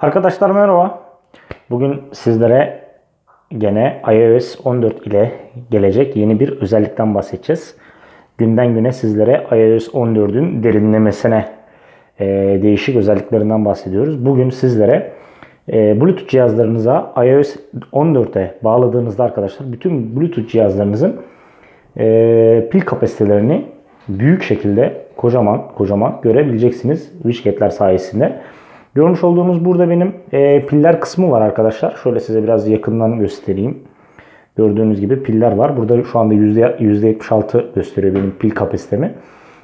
Arkadaşlar merhaba. Bugün sizlere gene iOS 14 ile gelecek yeni bir özellikten bahsedeceğiz. Günden güne sizlere iOS 14'ün derinlemesine e, değişik özelliklerinden bahsediyoruz. Bugün sizlere e, Bluetooth cihazlarınıza iOS 14'e bağladığınızda arkadaşlar bütün Bluetooth cihazlarınızın e, pil kapasitelerini büyük şekilde kocaman kocaman görebileceksiniz widgetler sayesinde. Görmüş olduğunuz burada benim e, piller kısmı var arkadaşlar. Şöyle size biraz yakından göstereyim. Gördüğünüz gibi piller var. Burada şu anda %76 gösteriyor benim pil kapasitemi.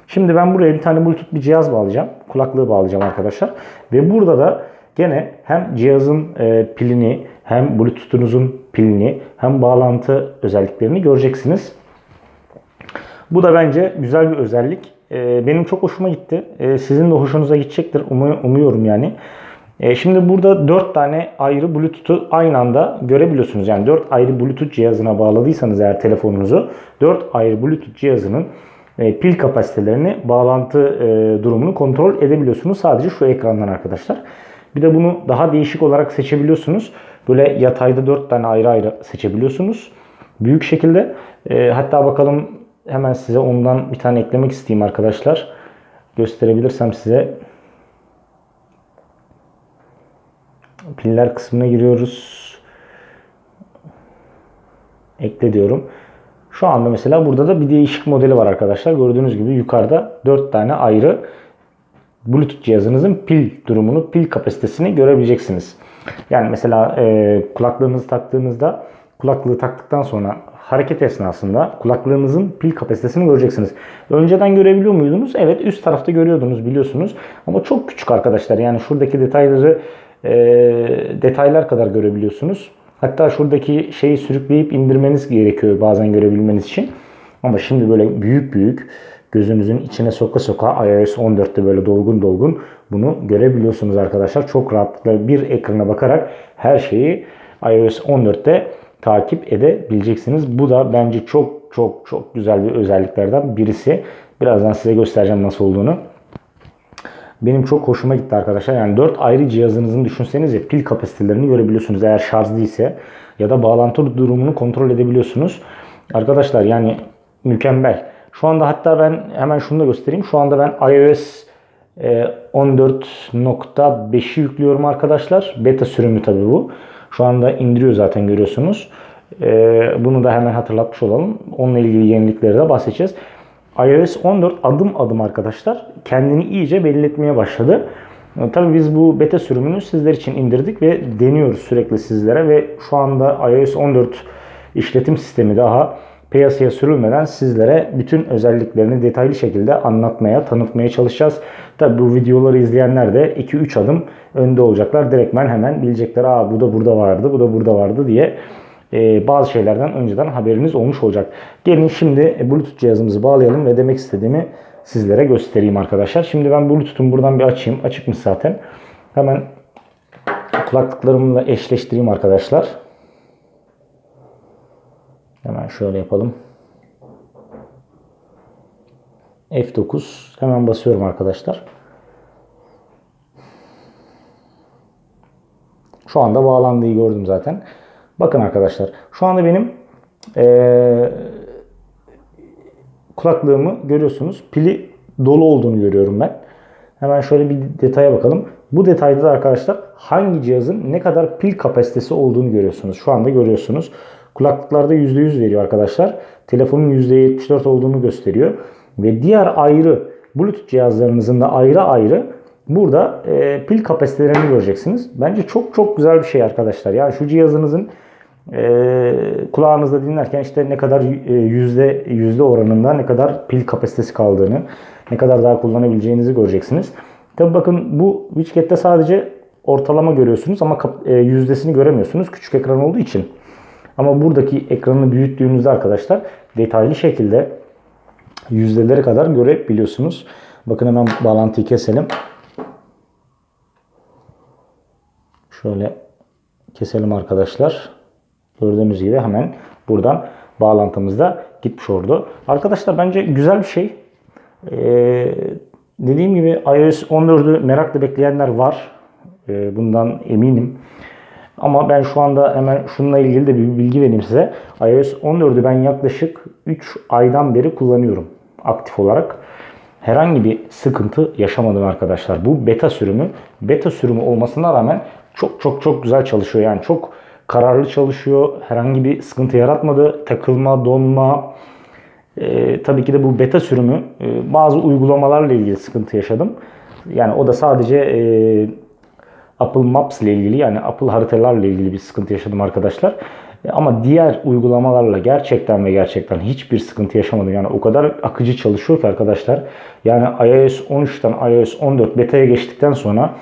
Şimdi ben buraya bir tane Bluetooth bir cihaz bağlayacağım. Kulaklığı bağlayacağım arkadaşlar. Ve burada da gene hem cihazın e, pilini hem Bluetooth'unuzun pilini hem bağlantı özelliklerini göreceksiniz. Bu da bence güzel bir özellik. Ee, benim çok hoşuma gitti. Ee, sizin de hoşunuza gidecektir. Umu- umuyorum yani. Ee, şimdi burada 4 tane ayrı Bluetooth'u aynı anda görebiliyorsunuz. Yani 4 ayrı Bluetooth cihazına bağladıysanız eğer telefonunuzu 4 ayrı Bluetooth cihazının e, pil kapasitelerini, bağlantı e, durumunu kontrol edebiliyorsunuz. Sadece şu ekrandan arkadaşlar. Bir de bunu daha değişik olarak seçebiliyorsunuz. Böyle yatayda 4 tane ayrı ayrı seçebiliyorsunuz. Büyük şekilde. E, hatta bakalım hemen size ondan bir tane eklemek isteyeyim arkadaşlar. Gösterebilirsem size. Piller kısmına giriyoruz. Ekle diyorum. Şu anda mesela burada da bir değişik modeli var arkadaşlar. Gördüğünüz gibi yukarıda 4 tane ayrı Bluetooth cihazınızın pil durumunu, pil kapasitesini görebileceksiniz. Yani mesela e, kulaklığınızı taktığınızda kulaklığı taktıktan sonra hareket esnasında kulaklığınızın pil kapasitesini göreceksiniz. Önceden görebiliyor muydunuz? Evet üst tarafta görüyordunuz biliyorsunuz. Ama çok küçük arkadaşlar. Yani şuradaki detayları e, detaylar kadar görebiliyorsunuz. Hatta şuradaki şeyi sürükleyip indirmeniz gerekiyor bazen görebilmeniz için. Ama şimdi böyle büyük büyük gözünüzün içine soka soka iOS 14'te böyle dolgun dolgun bunu görebiliyorsunuz arkadaşlar. Çok rahatlıkla bir ekrana bakarak her şeyi iOS 14'te takip edebileceksiniz. Bu da bence çok çok çok güzel bir özelliklerden birisi. Birazdan size göstereceğim nasıl olduğunu. Benim çok hoşuma gitti arkadaşlar. Yani 4 ayrı cihazınızın düşünseniz ya pil kapasitelerini görebiliyorsunuz. Eğer şarj değilse ya da bağlantı durumunu kontrol edebiliyorsunuz. Arkadaşlar yani mükemmel. Şu anda hatta ben hemen şunu da göstereyim. Şu anda ben iOS e, 14.5'i yüklüyorum arkadaşlar. Beta sürümü tabi bu. Şu anda indiriyor zaten görüyorsunuz. E, bunu da hemen hatırlatmış olalım. Onunla ilgili yenilikleri de bahsedeceğiz. iOS 14 adım adım arkadaşlar kendini iyice belli etmeye başladı. E, Tabii biz bu beta sürümünü sizler için indirdik ve deniyoruz sürekli sizlere ve şu anda iOS 14 işletim sistemi daha piyasaya sürülmeden sizlere bütün özelliklerini detaylı şekilde anlatmaya, tanıtmaya çalışacağız. Tabi bu videoları izleyenler de 2-3 adım önde olacaklar. Direktmen hemen bilecekler. Aa bu da burada vardı, bu da burada vardı diye e, bazı şeylerden önceden haberiniz olmuş olacak. Gelin şimdi Bluetooth cihazımızı bağlayalım ve demek istediğimi sizlere göstereyim arkadaşlar. Şimdi ben Bluetooth'umu buradan bir açayım. Açıkmış zaten. Hemen kulaklıklarımla eşleştireyim arkadaşlar. Hemen şöyle yapalım. F9 hemen basıyorum arkadaşlar. Şu anda bağlandığı gördüm zaten. Bakın arkadaşlar şu anda benim eee, kulaklığımı görüyorsunuz. Pili dolu olduğunu görüyorum ben. Hemen şöyle bir detaya bakalım. Bu detayda da arkadaşlar hangi cihazın ne kadar pil kapasitesi olduğunu görüyorsunuz. Şu anda görüyorsunuz. Kulaklıklarda %100 veriyor arkadaşlar. Telefonun %74 olduğunu gösteriyor. Ve diğer ayrı Bluetooth cihazlarınızın da ayrı ayrı burada e, pil kapasitelerini göreceksiniz. Bence çok çok güzel bir şey arkadaşlar. Yani şu cihazınızın e, kulağınızda dinlerken işte ne kadar e, yüzde yüzde oranında ne kadar pil kapasitesi kaldığını, ne kadar daha kullanabileceğinizi göreceksiniz. Tabi bakın bu widget'te sadece ortalama görüyorsunuz ama kap- e, yüzdesini göremiyorsunuz küçük ekran olduğu için. Ama buradaki ekranı büyüttüğünüzde arkadaşlar detaylı şekilde yüzdeleri kadar görebiliyorsunuz. Bakın hemen bağlantıyı keselim. Şöyle keselim arkadaşlar. Gördüğünüz gibi hemen buradan bağlantımız da gitmiş oldu. Arkadaşlar bence güzel bir şey. Ee, dediğim gibi iOS 14'ü merakla bekleyenler var. E, bundan eminim. Ama ben şu anda hemen şununla ilgili de bir bilgi vereyim size. iOS 14'ü ben yaklaşık 3 aydan beri kullanıyorum aktif olarak. Herhangi bir sıkıntı yaşamadım arkadaşlar. Bu beta sürümü. Beta sürümü olmasına rağmen çok çok çok güzel çalışıyor. Yani çok kararlı çalışıyor. Herhangi bir sıkıntı yaratmadı. Takılma, donma. Ee, tabii ki de bu beta sürümü e, bazı uygulamalarla ilgili sıkıntı yaşadım. Yani o da sadece e, Apple Maps ile ilgili yani Apple haritalarla ilgili bir sıkıntı yaşadım arkadaşlar. E, Ama diğer uygulamalarla gerçekten ve gerçekten hiçbir sıkıntı yaşamadım. Yani o kadar akıcı çalışıyor ki arkadaşlar. Yani iOS 13'ten iOS 14 beta'ya geçtikten sonra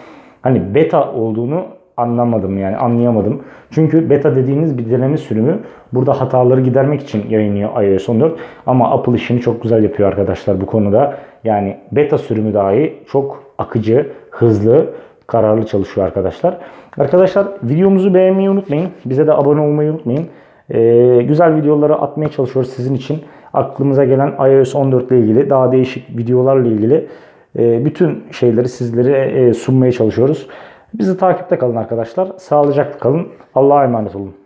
hani beta olduğunu anlamadım yani anlayamadım. Çünkü beta dediğiniz bir deneme sürümü burada hataları gidermek için yayınlıyor iOS 14. Ama Apple işini çok güzel yapıyor arkadaşlar bu konuda. Yani beta sürümü dahi çok akıcı, hızlı, kararlı çalışıyor arkadaşlar. Arkadaşlar videomuzu beğenmeyi unutmayın. Bize de abone olmayı unutmayın. Ee, güzel videoları atmaya çalışıyoruz sizin için. Aklımıza gelen iOS 14 ile ilgili daha değişik videolarla ilgili e, bütün şeyleri sizlere e, sunmaya çalışıyoruz. Bizi takipte kalın arkadaşlar. Sağlıcakla kalın. Allah'a emanet olun.